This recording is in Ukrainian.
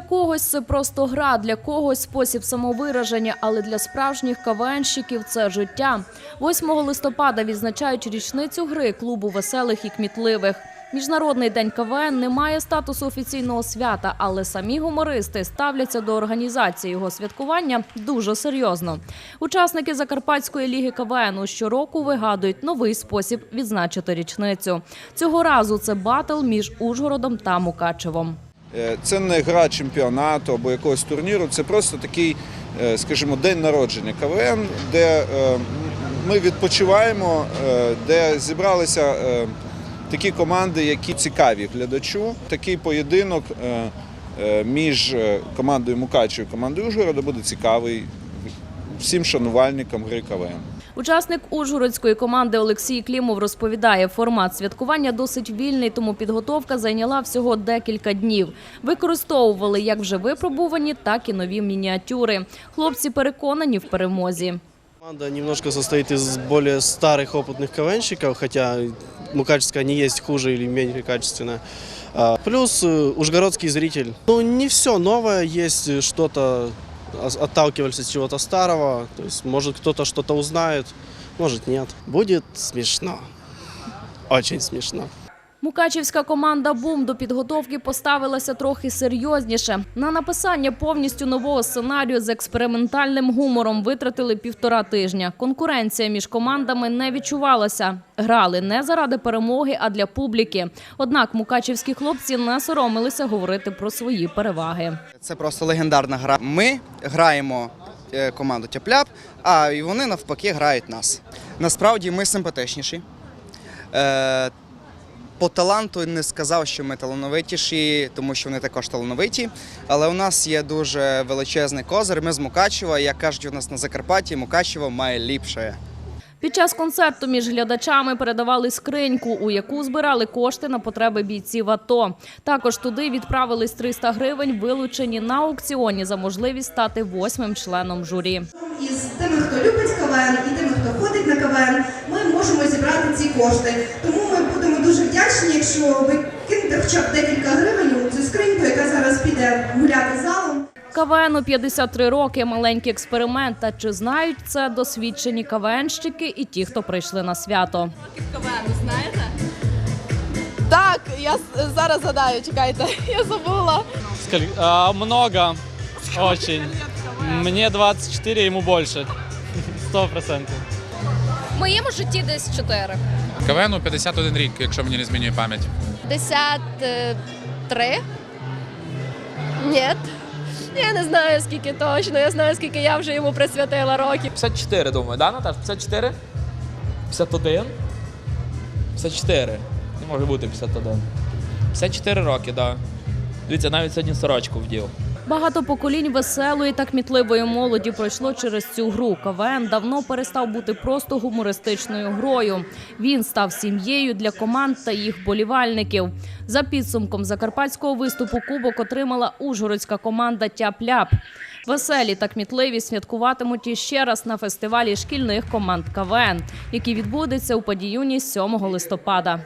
когось це просто гра, для когось спосіб самовираження, але для справжніх КВНщиків це життя. 8 листопада відзначають річницю гри клубу веселих і кмітливих. Міжнародний день КВН не має статусу офіційного свята, але самі гумористи ставляться до організації його святкування дуже серйозно. Учасники Закарпатської ліги КВН щороку вигадують новий спосіб відзначити річницю. Цього разу це батл між Ужгородом та Мукачевом. Е, Це не гра чемпіонату або якогось турніру, це просто такий, е, скажімо, день народження КВН, де е, ми відпочиваємо, де зібралися такі команди, які цікаві глядачу. Такий поєдинок між командою Мукачева і командою Ужгорода буде цікавий всім шанувальникам гри КВН. Учасник ужгородської команди Олексій Клімов розповідає, формат святкування досить вільний, тому підготовка зайняла всього декілька днів. Використовували як вже випробувані, так і нові мініатюри. Хлопці переконані в перемозі. Команда немножко состоит из более старых опытных КВНщиков, хотя Мукачевская не есть хуже или менее качественная. А, Плюс э, ужгородский зритель. Ну, не все новое, есть э, что-то, ос- отталкивались от чего-то старого. То есть, может, кто-то что-то узнает, может, нет. Будет смешно. Очень смешно. Мукачівська команда Бум до підготовки поставилася трохи серйозніше. На написання повністю нового сценарію з експериментальним гумором витратили півтора тижня. Конкуренція між командами не відчувалася. Грали не заради перемоги, а для публіки. Однак мукачівські хлопці не соромилися говорити про свої переваги. Це просто легендарна гра. Ми граємо е, команду Тяпляп, а і вони навпаки грають нас. Насправді ми симпатичніші. По таланту не сказав, що ми талановитіші, тому що вони також талановиті. Але у нас є дуже величезний козир. Ми з Мукачева. Як кажуть у нас на Закарпатті, Мукачево має ліпше. Під час концерту між глядачами передавали скриньку, у яку збирали кошти на потреби бійців АТО. Також туди відправились 300 гривень, вилучені на аукціоні за можливість стати восьмим членом журі. із тими, хто любить КВН і тими, хто ходить на КВН, ми можемо зібрати ці кошти. Тому ми будемо дуже якщо ви кинете хоча б декілька гривень у цю скриньку, яка зараз піде гуляти залом. КВНу 53 роки, маленький експеримент. Та чи знають це досвідчені КВНщики і ті, хто прийшли на свято? Так, я зараз згадаю, чекайте, я забула. А, много. Очень. Мне 24, ему больше. Сто процентов. В моєму житті десь 4. КВНу 51 рік, якщо мені не змінює пам'ять. 53. Ні. Я не знаю скільки точно, я знаю, скільки я вже йому присвятила років. 54, думаю, да, Наташ? 54? 51? 54. Не може бути 51. 54 роки, да. Дивіться, навіть сьогодні сорочку вдів. Багато поколінь веселої та кмітливої молоді пройшло через цю гру. КВН давно перестав бути просто гумористичною грою. Він став сім'єю для команд та їх болівальників. За підсумком закарпатського виступу кубок отримала ужгородська команда Тяп-ляп. Веселі та кмітливі святкуватимуть іще раз на фестивалі шкільних команд КВН, який відбудеться у Падіюні 7 листопада.